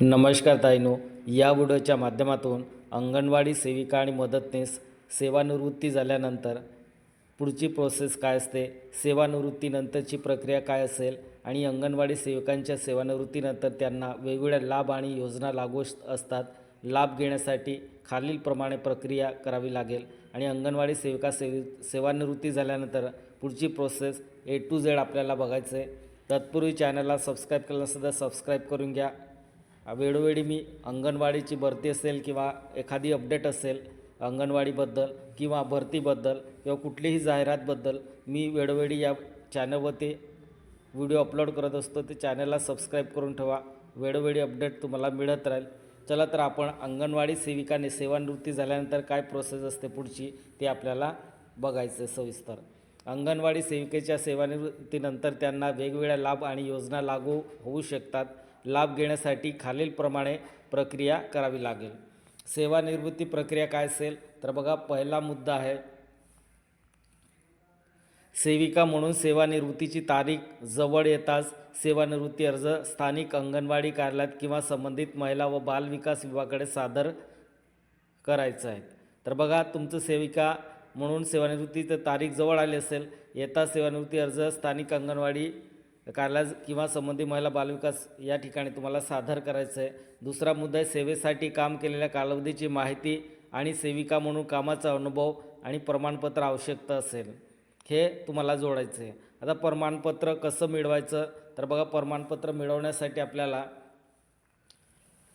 नमस्कार ताईनो या व्हिडिओच्या माध्यमातून अंगणवाडी सेविका आणि मदतनीस सेवानिवृत्ती झाल्यानंतर पुढची प्रोसेस काय असते सेवानिवृत्तीनंतरची प्रक्रिया काय असेल आणि अंगणवाडी सेविकांच्या सेवानिवृत्तीनंतर त्यांना वेगवेगळ्या लाभ आणि योजना लागू असतात. लाभ घेण्यासाठी खालीलप्रमाणे प्रक्रिया करावी लागेल आणि अंगणवाडी सेविका सेवी सेवानिवृत्ती झाल्यानंतर पुढची प्रोसेस ए टू झेड आपल्याला बघायचं आहे तत्पूर्वी चॅनलला सबस्क्राईब केलं नसेल तर सबस्क्राईब करून घ्या. वेळोवेळी मी अंगणवाडीची भरती असेल किंवा एखादी अपडेट असेल अंगणवाडीबद्दल किंवा भरतीबद्दल किंवा कुठलीही जाहिरातबद्दल मी वेळोवेळी या चॅनलवरती व्हिडिओ अपलोड करत असतो. ते चॅनलला सबस्क्राईब करून ठेवा. वेळोवेळी अपडेट तुम्हाला मिळत राहील. चला तर आपण अंगणवाडी सेविकाने सेवानिवृत्ती झाल्यानंतर काय प्रोसेस असते पुढची ते आपल्याला बघायचं आहे सविस्तर. अंगणवाडी सेविकेच्या सेवानिवृत्तीनंतर त्यांना वेगवेगळ्या लाभ आणि योजना लागू होऊ शकतात. लाभ घेण्यासाठी खालीलप्रमाणे प्रक्रिया करावी लागेल. सेवानिवृत्ती प्रक्रिया काय असेल? तर बघा पहिला मुद्दा आहे सेविका म्हणून सेवानिवृत्तीची तारीख जवळ येताच सेवानिवृत्ती अर्ज स्थानिक अंगणवाडी कार्यालयात किंवा संबंधित महिला व बाल विकास विभागाकडे सादर करायचं आहे तर बघा तुमचं सेविका म्हणून सेवानिवृत्तीचं तारीख जवळ आली असेल येता सेवानिवृत्ती अर्ज स्थानिक अंगणवाडी कार्यालय किंवा संबंधित महिला बालविकास या ठिकाणी तुम्हाला सादर करायचं आहे दुसरा मुद्दा आहे सेवेसाठी काम केलेल्या कालावधीची माहिती आणि सेविका म्हणून कामाचा अनुभव आणि प्रमाणपत्र आवश्यकता असेल हे तुम्हाला जोडायचं आहे आता प्रमाणपत्र कसं मिळवायचं? तर बघा प्रमाणपत्र मिळवण्यासाठी आपल्याला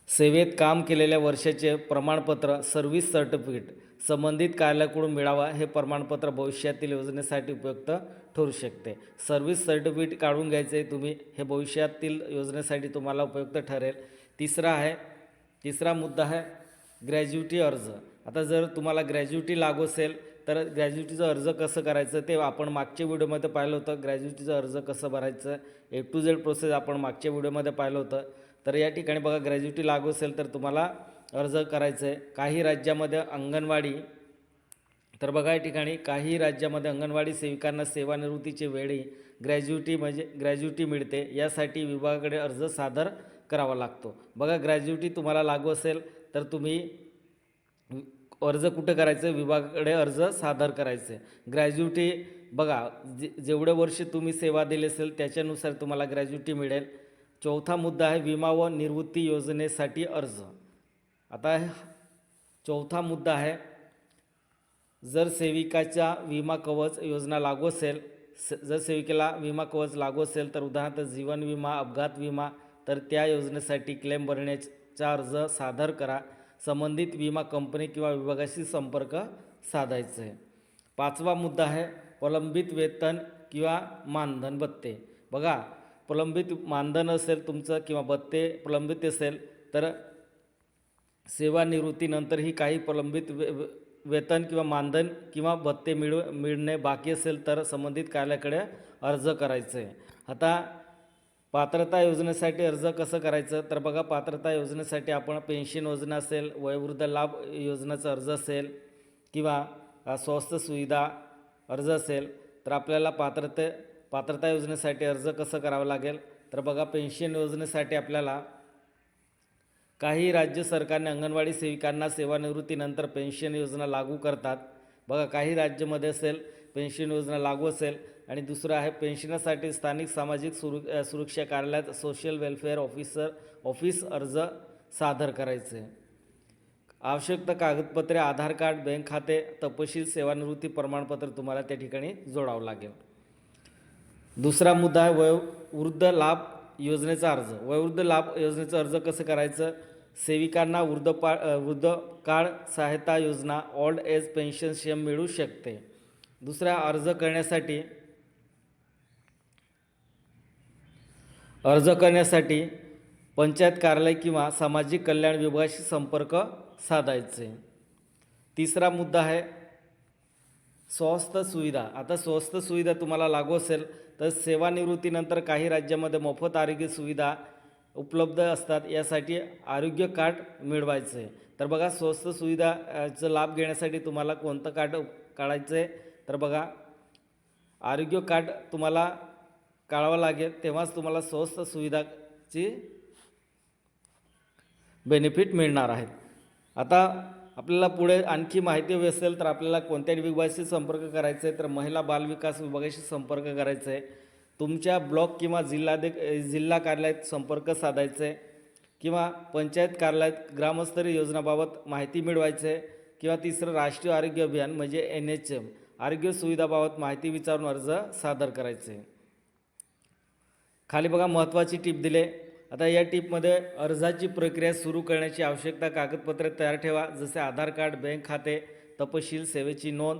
सेवेत काम केलेल्या वर्षाचे प्रमाणपत्र सर्व्हिस सर्टिफिकेट संबंधित कार्यालयाकडून मिळावा हे प्रमाणपत्र भविष्यातील योजनेसाठी उपयुक्त ठरू शकते. सर्व्हिस सर्टिफिकेट काढून घ्यायचे आहे तुम्ही हे भविष्यातील योजनेसाठी तुम्हाला उपयुक्त ठरेल. तिसरा आहे तिसरा मुद्दा आहे ग्रॅज्युटी अर्ज. आता जर तुम्हाला ग्रॅज्युटी लागू असेल तर ग्रॅज्युटीचं अर्ज कसं करायचं ते आपण मागच्या व्हिडिओमध्ये पाहिलं होतं. ग्रॅज्युटीचं अर्ज कसं भरायचं ए टू झेड प्रोसेस आपण मागच्या व्हिडिओमध्ये पाहिलं होतं. तर या ठिकाणी बघा ग्रॅज्युटी लागू असेल तर तुम्हाला अर्ज करायचं आहे. काही राज्यामध्ये अंगणवाडी तर बघा या ठिकाणी काही राज्यामध्ये अंगणवाडी सेविकांना सेवानिवृत्तीचे वेळी ग्रॅज्युटी म्हणजे ग्रॅज्युटी मिळते. यासाठी विभागाकडे अर्ज सादर करावा लागतो. बघा ग्रॅज्युटी तुम्हाला लागू असेल तर तुम्ही अर्ज कुठं करायचं? विभागाकडे अर्ज सादर करायचे. ग्रॅज्युटी बघा जे जेवढे वर्ष तुम्ही सेवा दिली असेल त्याच्यानुसार तुम्हाला ग्रॅज्युटी मिळेल. चौथा मुद्दा आहे विमा व निवृत्ती योजनेसाठी अर्ज. आता चौथा मुद्दा आहे जर सेविकाच्या विमा कवच योजना लागू असेल स जर सेविकेला विमा कवच लागू असेल तर उदाहरणार्थ जीवन विमा अपघात विमा तर त्या योजनेसाठी क्लेम भरण्याचा अर्ज सादर करा. संबंधित विमा कंपनी किंवा विभागाशी संपर्क साधायचं. आहे पाचवा मुद्दा आहे प्रलंबित वेतन किंवा मानधन भत्ते. बघा प्रलंबित मानधन असेल तुमचं किंवा भत्ते प्रलंबित असेल तर सेवानिवृत्तीनंतरही काही प्रलंबित वे वेतन किंवा मानधन किंवा भत्ते मिळव मिळणे बाकी असेल तर संबंधित कार्यालयाकडे अर्ज करायचे. आता पात्रता योजनेसाठी अर्ज कसं करायचं? तर बघा पात्रता योजनेसाठी आपण पेन्शन योजना असेल वयोवृद्ध लाभ योजनेचा अर्ज असेल किंवा अ, स्वास्थ्य सुविधा अर्ज असेल तर आपल्याला पात्रते पात्रता योजनेसाठी अर्ज कसं करावं लागेल? तर बघा पेन्शन योजनेसाठी आपल्याला काही राज्य सरकारने अंगणवाडी सेविकांना सेवानिवृत्तीनंतर पेन्शन योजना लागू करतात. बघा काही राज्यामध्ये असेल पेन्शन योजना लागू असेल आणि दुसरं आहे पेन्शनसाठी स्थानिक सामाजिक सुरू सुरक्षा कार्यालयात सोशल वेलफेअर ऑफिसर ऑफिस अर्ज सादर करायचे. आवश्यकता आवश्यक कागदपत्रे आधार कार्ड बँक खाते तपशील सेवानिवृत्ती प्रमाणपत्र तुम्हाला त्या ठिकाणी जोडावं लागेल. दुसरा मुद्दा आहे वयोवृद्ध लाभ योजनेचा अर्ज. वयोवृद्ध लाभ योजनेचा अर्ज कसं करायचं? सेविकांना वृद्धपा अ, वृद्धकाळ सहायता योजना ओल्ड एज पेन्शन शेम मिळू शकते. दुसरा अर्ज करण्यासाठी अर्ज करण्यासाठी पंचायत कार्यालय किंवा सामाजिक कल्याण विभागाशी संपर्क साधायचे. तिसरा मुद्दा आहे स्वस्त सुविधा. आता स्वस्त सुविधा तुम्हाला लागू असेल तर सेवानिवृत्तीनंतर काही राज्यामध्ये मोफत आरोग्य सुविधा उपलब्ध असतात. यासाठी आरोग्य कार्ड मिळवायचं आहे. तर बघा स्वस्त सुविधाचं लाभ घेण्यासाठी तुम्हाला कोणतं कार्ड काढायचं आहे? तर बघा आरोग्य कार्ड तुम्हाला काढावं लागेल. तेव्हाच तुम्हाला स्वस्त सुविधाची बेनिफिट मिळणार आहेत आता आपल्याला पुढे आणखी माहिती हवी असेल तर आपल्याला कोणत्या विभागाशी संपर्क करायचा आहे तर महिला बालविकास विभागाशी संपर्क करायचा आहे तुमच्या ब्लॉक किंवा जिल्हाधिक जिल्हा कार्यालयात संपर्क साधायचा आहे किंवा पंचायत कार्यालयात ग्रामस्तरीय योजनाबाबत माहिती मिळवायची आहे किंवा तिसरं राष्ट्रीय आरोग्य अभियान म्हणजे एन एच एम आरोग्य सुविधाबाबत माहिती विचारून अर्ज सादर करायचे खाली बघा महत्त्वाची टीप दिले. आता या टीपमध्ये अर्जाची प्रक्रिया सुरू करण्याची आवश्यकता कागदपत्रे तयार ठेवा. जसे आधार कार्ड बँक खाते तपशील सेवेची नोंद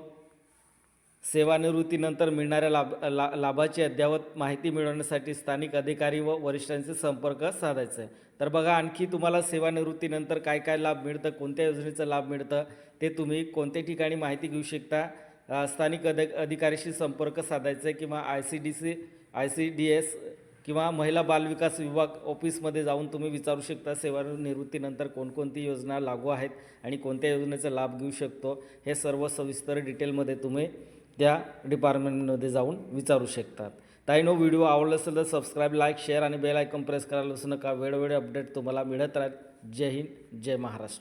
सेवानिवृत्तीनंतर मिळणाऱ्या लाभ ला लाभाची अद्ययावत माहिती मिळवण्यासाठी स्थानिक अधिकारी व वरिष्ठांशी संपर्क साधायचा आहे. तर बघा आणखी तुम्हाला सेवानिवृत्तीनंतर काय काय लाभ मिळतं कोणत्या योजनेचा लाभ मिळतं ते तुम्ही कोणत्या ठिकाणी माहिती घेऊ शकता? स्थानिक अधि अधिकाऱ्याशी संपर्क साधायचा आहे किंवा I C D C I C D S किंवा महिला बालविकास विभाग ऑफिसमध्ये जाऊन तुम्ही विचारू शकता सेवानिवृत्तीनंतर कोणकोणती योजना लागू आहेत आणि कोणत्या योजनेचा लाभ घेऊ शकतो. हे सर्व सविस्तर डिटेलमध्ये तुम्ही त्या डिपार्टमेंटमध्ये जाऊन विचारू शकतात ताईनो व्हिडिओ आवडला असेल तर सबस्क्राईब लाईक शेअर आणि बेल आयकॉन प्रेस करायला असू नका. वेळोवेळी अपडेट तुम्हाला मिळत राहत जय हिंद जय महाराष्ट्र.